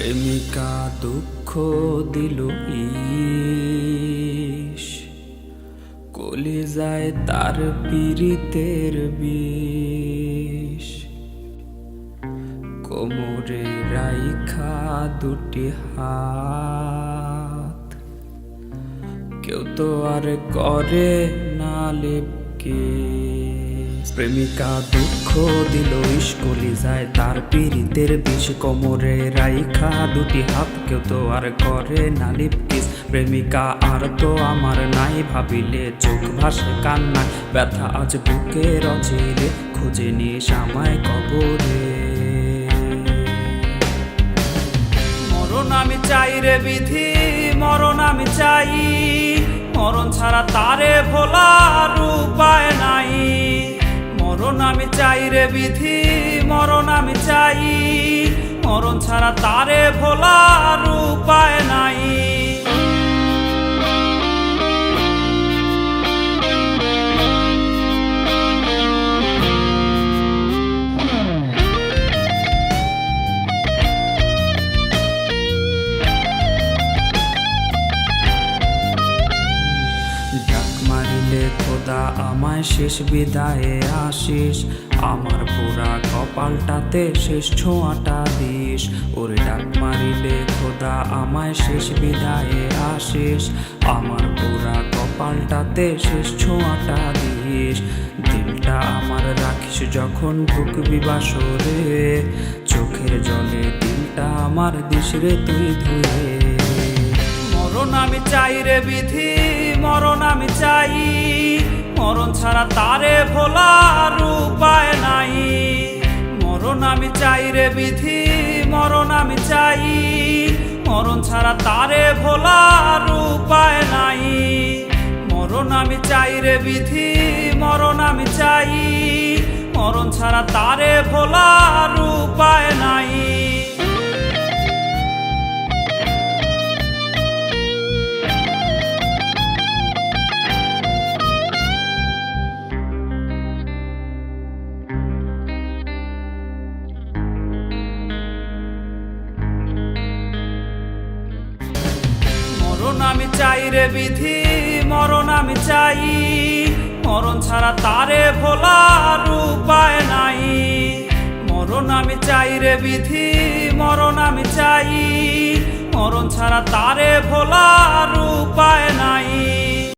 প্রেমিকা দুঃখ দিল ইস। কলি যায় তার পীড়িতের বিষ। কোমরে রাইখা দুটি হাত। কেউ তো আর করে না লেপকে। প্রেমিকা দুঃখ দিল ইস্কলি যায় তার পীড়িতের বিষ। কোমরে রাইখা দুটি হাত, কেউ তো আর করে না লিপকিস। প্রেমিকা আর তো আমার নাই, ভাবিলে চোখ ভাসে কান্না ব্যথা আজ বুকের অচিরে খুঁজে নিস আমায় কবরে। মরণ আমি চাই রে বিধি, মরণ আমি চাই। মরণ ছাড়া তারে ভোলার চাই রে বিধি মরণ আমি চাই। মরণ ছাড়া তারে ভোলার উপায় খোদা আমায় শেষ বিদায়ে আসিস। আমার পুরা কপালটাতে শেষ ছোঁয়াটা দিস। ওরে ডাক মারিলে খোদা আমায় শেষ বিদায়ে আসিস। আমার পুরা কপালটাতে শেষ ছোঁয়াটা দিস। দিলটা আমার রাখিস যখন ঢুকবি বাসরে। চোখের জলে দিলটা আমার দিস রে তুই ধুয়ে। মরণ আমি চাই রে বিধি, মরণ আমি চাই। মরণ ছাড়া তারে ভোলার উপায় নাই। মরণ আমি চাই রে বিধি, মরণ আমি চাই। মরণ ছাড়া তারে ভোলার উপায় নাই। মরণ আমি চাই রে বিধি, মরণ আমি চাই। মরণ ছাড়া তারে ভোলার উপায় নাই। আমি চাই রে বিধি, মরণ আমি চাই। মরণ ছাড়া তারে ভোলার উপায় নাই। মরণ আমি চাই রে বিধি, মরণ আমি চাই। মরণ ছাড়া তারে ভোলার